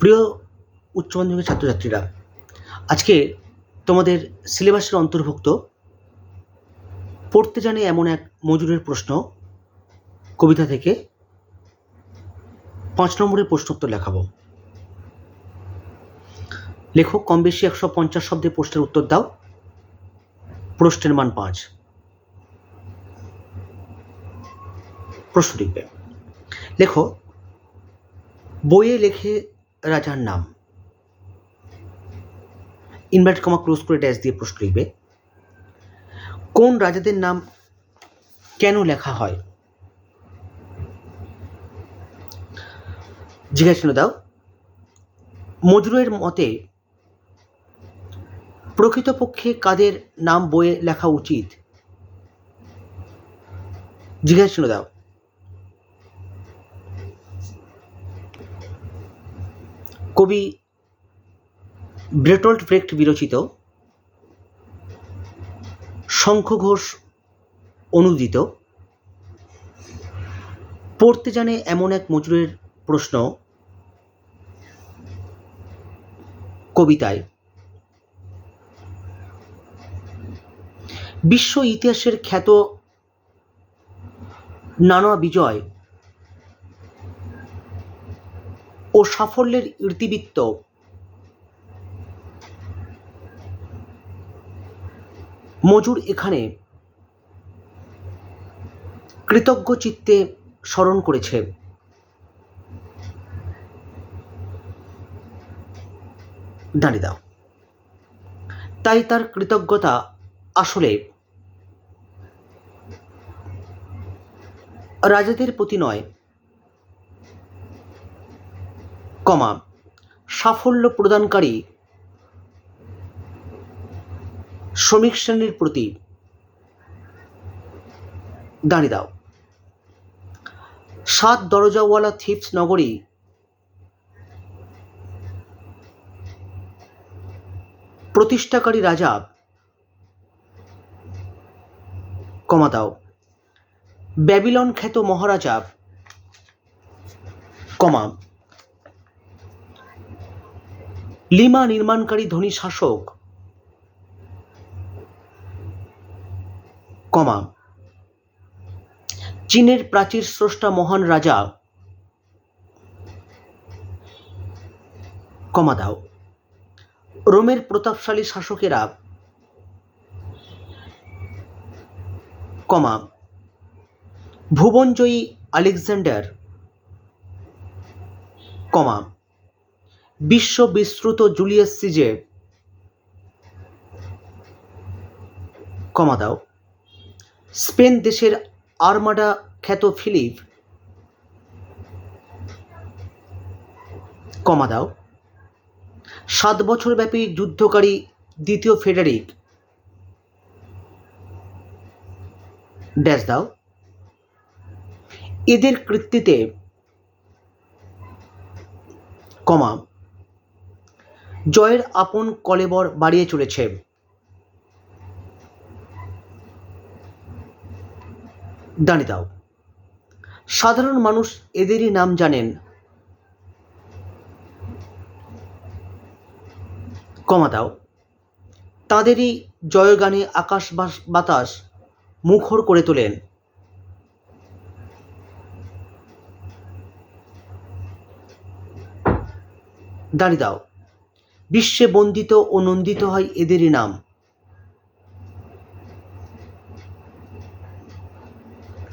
প্রিয় উচ্চ মাধ্যমিকের ছাত্রছাত্রীরা, আজকে তোমাদের সিলেবাসের অন্তর্ভুক্ত পড়তে জানে এমন এক মজুরের প্রশ্ন কবিতা থেকে পাঁচ নম্বরের প্রশ্নোত্তর লেখাবো। লেখক, কম বেশি একশো পঞ্চাশ শব্দে প্রশ্নের উত্তর দাও। প্রশ্নের মান পাঁচ। প্রশ্ন লিখবে। লেখো বইয়ে লেখে রাজার নাম। ইনভার্ট কমা ক্লোজ করে ড্যাশ দিয়ে প্রশ্ন লিখবে। কোন রাজাদের নাম কেন লেখা হয়? জিজ্ঞাসা দাও। মজরুয়ের মতে প্রকৃতপক্ষে কাদের নাম বইয়ে লেখা উচিত? জিজ্ঞাসা দাও। কবি ব্রেটল্ট ব্রেক্ট বিরচিত শঙ্খ ঘোষ অনুদিত। পড়তে জানে এমন এক মজুরের প্রশ্ন কবিতায়। বিশ্ব ইতিহাসের খ্যাত নানা বিজয় ও সাফল্যের ইতিবৃত্ত। মজুর এখানে কৃতজ্ঞ চিত্তে স্মরণ করেছে। দাঁড়িয়ে দাও। তাই তার কৃতজ্ঞতা আসলে রাজাদের প্রতি নয় কমা। সাফল্য প্রদানকারী শ্রমিক শ্রেণির প্রতি দাঁড়িয়ে দাও। সাত দরজাওয়ালা থিপস নগরী প্রতিষ্ঠাকারী রাজা কমা দাও। ব্যাবিলন খ্যাত মহারাজা কমা লিমা নির্মাণকারী ধনী শাসক। কমা, চীনের প্রাচীর স্রষ্টা মহান রাজা। কমা দাও, রোমের প্রতাপশালী শাসকেরা। কমা, ভুবনজয়ী আলেকজান্ডার। কমা বিশ্ব বিস্তৃত জুলিয়াস সিজে। কমা দাও। স্পেন দেশের আর্মাডা খ্যাত ফিলিপ। কমা দাও। সাত বছরব্যাপী যুদ্ধকারী দ্বিতীয় ফেডারিক। ড্যাশ দাও। এদের কৃত্তিতে কমা জয়ের আপন কলেবর বাড়িয়ে চলেছে। দাঁড়িয়ে সাধারণ মানুষ এদেরই নাম জানেন। কমা দাও। তাঁদেরই জয়গানে আকাশ বাতাস মুখর করে তোলেন। দাঁড়িয়ে দাও। বিশ্বে বন্দিত ও নন্দিত হয় এদেরই নাম।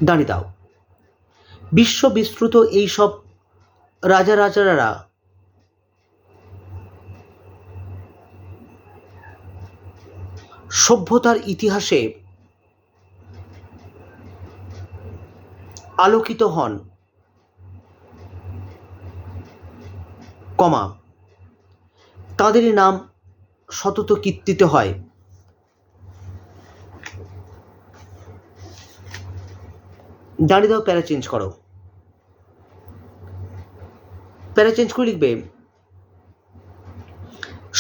দাঁড়িয়ে দাও। বিশ্ব বিস্তৃত এইসব রাজা রাজারা সভ্যতার ইতিহাসে আলোকিত হন। কমা তাঁদেরই নাম সতত কীর্তিত হয়। দাঁড়িয়ে দাও প্যারা চেঞ্জ করো। প্যারা চেঞ্জ করে লিখবে,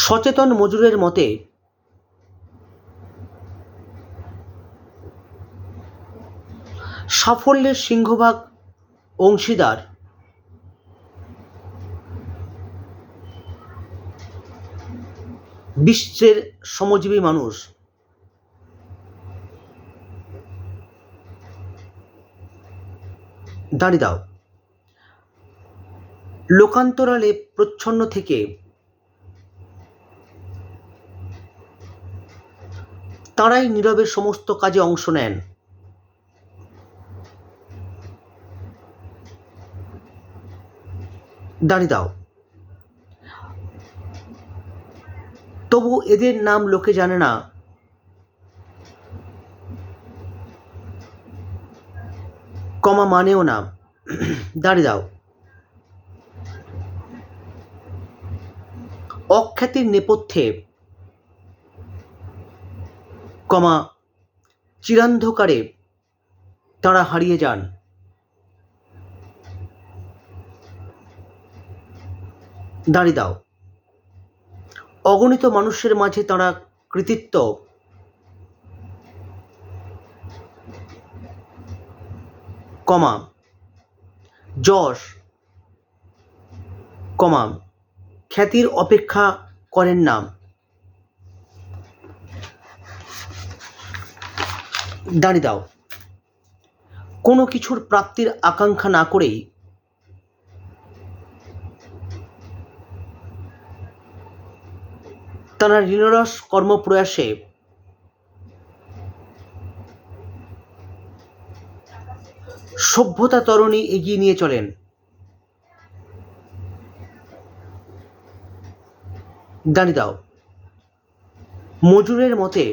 সচেতন মজুরের মতে সাফল্যের সিংহভাগ অংশীদার বিশ্বের শ্রমজীবী মানুষ। দাঁড়িয়ে দাও। লোকান্তরালে প্রচ্ছন্ন থেকে তাঁরাই নীরবে সমস্ত কাজে অংশ নেন। দাঁড়িয়ে দাও। তবু এদের নাম লোকে জানে না। কমা মানেও না। দাঁড়িয়ে দাও। অখ্যাতির নেপথ্যে কমা চিরান্ধকারে তারা হারিয়ে যান। দাঁড়িয়ে দাও। অগণিত মানুষের মাঝে তারা কৃতিত্ব। কমা। যশ। কমা। খ্যাতির অপেক্ষা করেন না। দাঁড়িয়ে দাও। কোনো কিছুর প্রাপ্তির আকাঙ্ক্ষা না করেই তারা ঋণরস কর্মপ্রয়াসে সভ্যতা তরণী এগিয়ে নিয়ে চলেন। দাঁড়িয়ে দাও। মজুরের মতে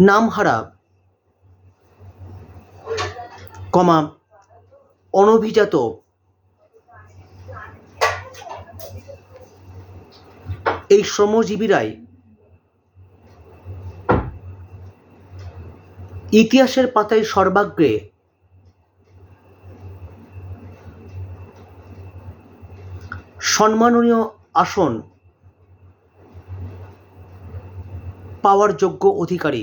নামহারা কমা অনভিজাত এই শ্রমজীবীরাই ইতিহাসের পাতায় সর্বাগ্রে সম্মাননীয় আসন পাওয়ার যোগ্য অধিকারী।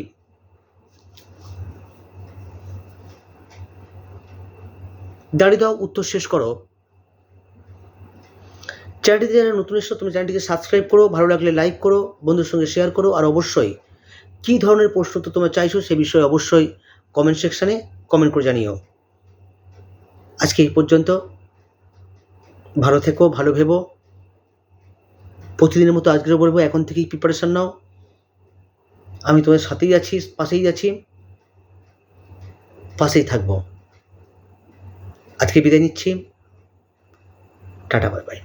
দাঁড়িয়ে দাও, উত্তর শেষ করো। চ্যানেলটিতে যারা নতুন এসছো তুমি চ্যানেলটিকে সাবস্ক্রাইব করো, ভালো লাগলে লাইক করো বন্ধুর সঙ্গে শেয়ার করো, আর অবশ্যই কী ধরনের প্রশ্ন তো তোমরা চাইছো সে বিষয়ে অবশ্যই কমেন্ট সেকশানে কমেন্ট করে জানিও। আজকে এই পর্যন্ত, ভালো থেকো, ভালো ভেবো। প্রতিদিনের মতো আজকেও বলব, এখন থেকেই প্রিপারেশান নাও। আমি তোমার সাথেই আছি, পাশেই আছি, পাশেই থাকব। আজকে বিদায় নিচ্ছি। Tata bye bye